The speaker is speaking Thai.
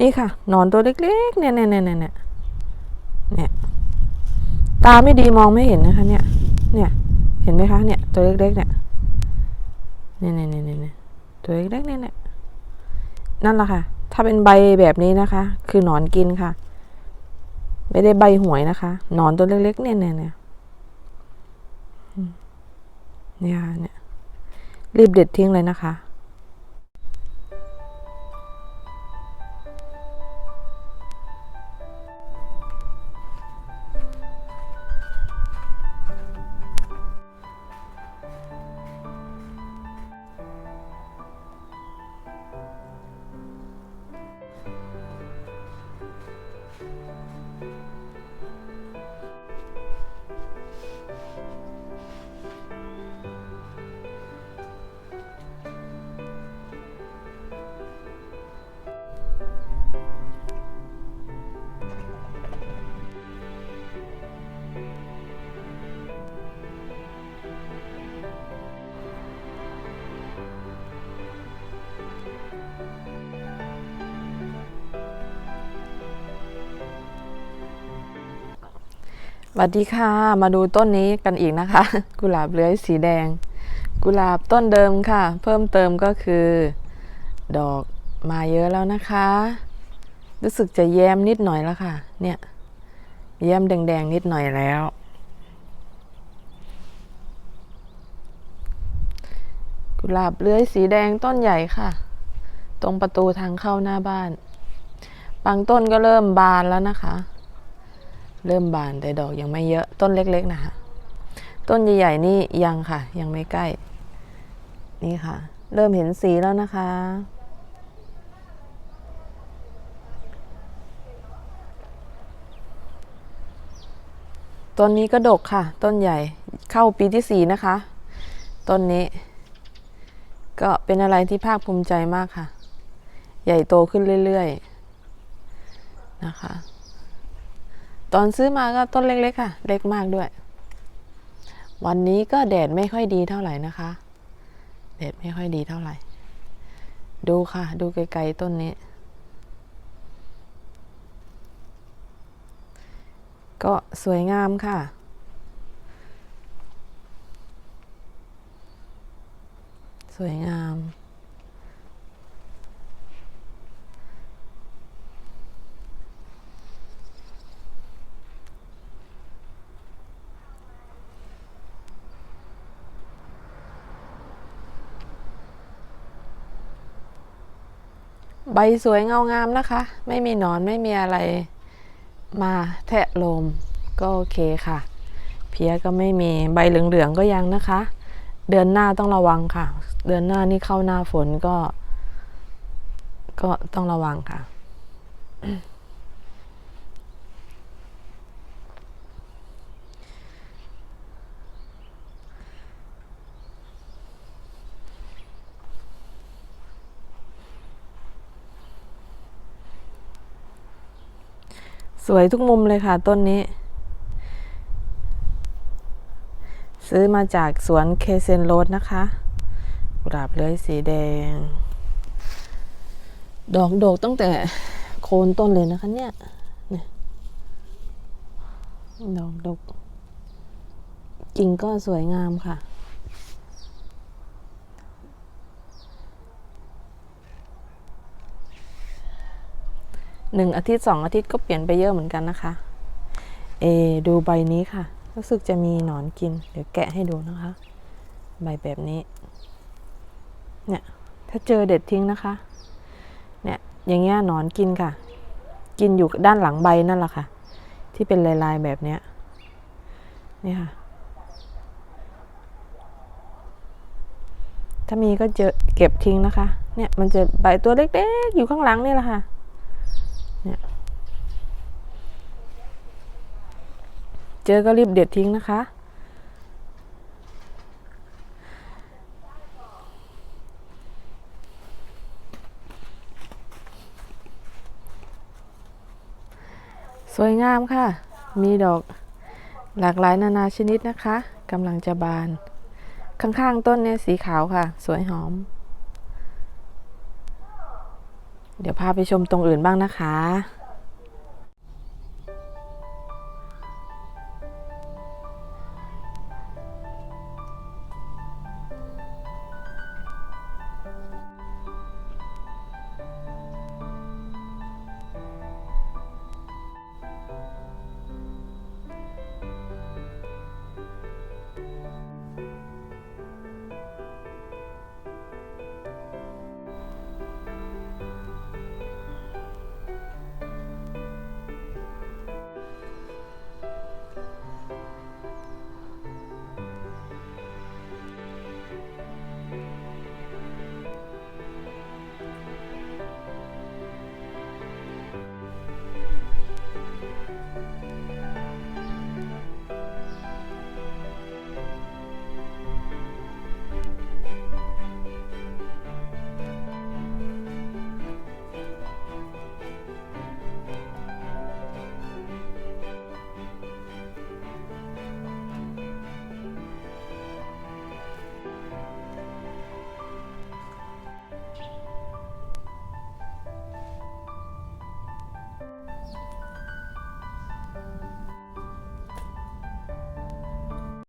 นี่ค่ะหนอนตัวเล็กๆเนี่ยเนี่ยเนี่ยเนี่ยเนี่ยตาไม่ดีมองไม่เห็นนะคะ เนี่ย เนี่ย เห็นไหมคะเนี่ย ตัวเล็กๆเนี่ยเนี่ยเนี่ยเนี่ยเนี่ยตัวเล็กๆเนี่ยเนี่ยนั่นแหละค่ะ ถ้าเป็นใบแบบนี้นะคะ คือหนอนกินค่ะ ไม่ได้ใบหวยนะคะหนอนตัวเล็กๆเนี่ยเนี่ยเนี่ยเนี่ยเนี่ยรีบเด็ดทิ้งเลยนะคะ สวัสดีค่ะ มาดูต้นนี้กันอีกนะคะ กุหลาบเลื้อยสีแดง กุหลาบต้นเดิมค่ะ เพิ่มเติมก็คือ ดอกมาเยอะแล้วนะคะ รู้สึกจะแย้มนิดหน่อยแล้วค่ะ เนี่ยแย้มแดงๆนิดหน่อยแล้ว กุหลาบเลื้อยสีแดงต้นใหญ่ค่ะ ตรงประตูทางเข้าหน้าบ้าน บางต้นก็เริ่มบานแล้วนะคะ เริ่มบานแต่ดอกยังไม่เยอะต้นเล็ก ๆ นะคะต้นใหญ่ๆนี่ยังค่ะ ยังไม่ใกล้ นี่ค่ะ เริ่มเห็นสีแล้วนะคะ ต้นนี้ก็ดกค่ะ ต้นใหญ่เข้าปีที่สี่นะคะ ต้นนี้ ก็เป็นอะไรที่ภาคภูมิใจมากค่ะ ใหญ่โตขึ้นเรื่อย ๆ นะคะ ตอนซื้อมาก็ต้นเล็กๆค่ะ เล็กมากด้วย วันนี้ก็แดดไม่ค่อยดีเท่าไหร่นะคะ แดดไม่ค่อยดีเท่าไหร่ ดูค่ะ ดูไกลๆต้นนี้ ก็สวยงามค่ะสวยงาม ใบสวยเงางามนะคะ ไม่มีหนอนไม่มีอะไรมาแทะลมก็โอเคค่ะ เพี้ยก็ไม่มีใบเหลืองๆก็ยังนะคะ เดือนหน้าต้องระวังค่ะ เดือนหน้านี่เข้าหน้าฝนก็ ก็ต้องระวังค่ะ สวยทุกมุมเลยค่ะต้นนี้ ซื้อมาจากสวนเคเซนโรดนะคะกุหลาบเลื้อยสีแดง ดอกโดกตั้งแต่โคนต้นเลยนะคะเนี่ยดอกดกกิ่งก็สวยงามค่ะ หนึ่งอาทิตย์สองอาทิตย์ก็เปลี่ยนไปเยอะเหมือนกันนะคะ เอ ดูใบนี้ค่ะ รู้สึกจะมีหนอนกิน เดี๋ยวแกะให้ดูนะคะ ใบแบบนี้ เนี่ย ถ้าเจอเด็ดทิ้งนะคะ เนี่ย อย่างเงี้ยหนอนกินค่ะ กินอยู่ด้านหลังใบนั่นแหละค่ะ ที่เป็นลายๆแบบเนี้ย นี่ค่ะ ถ้ามีก็เจอเก็บทิ้งนะคะ เนี่ยมันจะใบตัวเล็กๆ อยู่ข้างหลังนี่แหละค่ะ เนี่ย เจอก็รีบเด็ดทิ้งนะคะ สวยงามค่ะ มีดอกหลากหลายนานาชนิดนะคะกำลังจะบาน ข้างๆต้นเนี่ยสีขาวค่ะ สวยหอม เดี๋ยวพาไปชมตรงอื่นบ้างนะคะ